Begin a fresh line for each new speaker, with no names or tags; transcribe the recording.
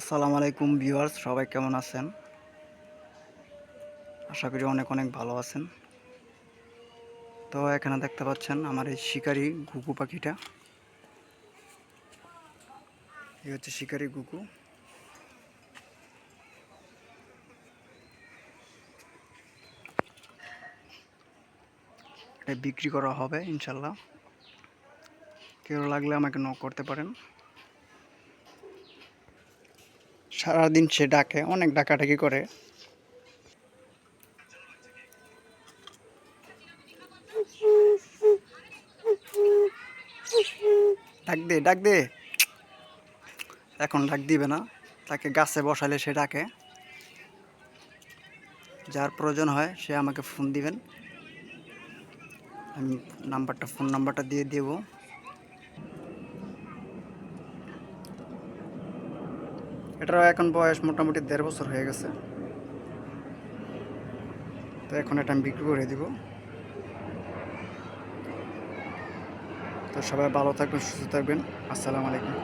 আসসালামু আলাইকুম ভিউয়ার্স, সবাই কেমন আছেন? আশা করি অনেক অনেক ভালো আছেন। তো এখানে দেখতে পাচ্ছেন আমার এই শিকারি ঘুঘু পাখিটা। এই হচ্ছে শিকারি ঘুঘু। এটা বিক্রি করা হবে, ইনশাল্লাহ। কেউ লাগলে আমাকে নক করতে পারেন। সারাদিন সে ডাকে, অনেক ডাকাডাকি করে। ডাক দে ডাক দে। এখন ডাক দিবে না, তাকে গাছে বসালে সে ডাকে। যার প্রয়োজন হয় সে আমাকে ফোন দিবেন। আমি নাম্বারটা ফোন নাম্বারটা দিয়ে দেব। এটারও এখন বয়স মোটামুটি দেড় বছর হয়ে গেছে। তো এখন এটা আমি বিক্রি করে দিব। তো সবাই ভালো থাকবেন, সুস্থ থাকবেন। আসসালামু আলাইকুম।